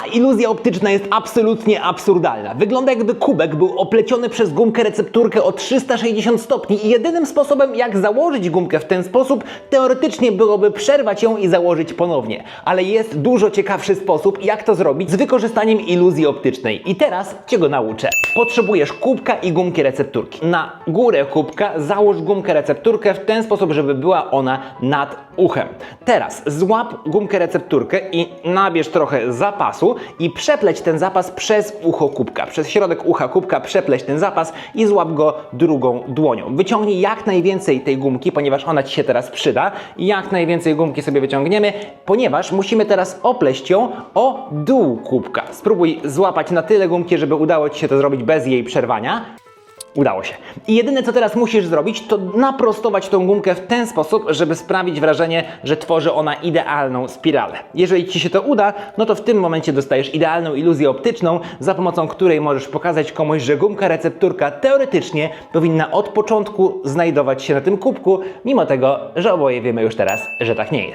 Ta iluzja optyczna jest absolutnie absurdalna. Wygląda jakby kubek był opleciony przez gumkę recepturkę o 360 stopni i jedynym sposobem jak założyć gumkę w ten sposób teoretycznie byłoby przerwać ją i założyć ponownie. Ale jest dużo ciekawszy sposób jak to zrobić z wykorzystaniem iluzji optycznej. I teraz Cię go nauczę. Potrzebujesz kubka i gumki recepturki. Na górę kubka załóż gumkę recepturkę w ten sposób, żeby była ona nad uchem. Teraz złap gumkę recepturkę i nabierz trochę zapasu i przepleć ten zapas przez ucho kubka. Przez środek ucha kubka przepleć ten zapas i złap go drugą dłonią. Wyciągnij jak najwięcej tej gumki, ponieważ ona Ci się teraz przyda. Jak najwięcej gumki sobie wyciągniemy, ponieważ musimy teraz opleść ją o dół kubka. Spróbuj złapać na tyle gumki, żeby udało Ci się to zrobić bez jej przerwania. Udało się. I jedyne co teraz musisz zrobić, to naprostować tą gumkę w ten sposób, żeby sprawić wrażenie, że tworzy ona idealną spiralę. Jeżeli Ci się to uda, no to w tym momencie dostajesz idealną iluzję optyczną, za pomocą której możesz pokazać komuś, że gumka recepturka teoretycznie powinna od początku znajdować się na tym kubku, mimo tego, że oboje wiemy już teraz, że tak nie jest.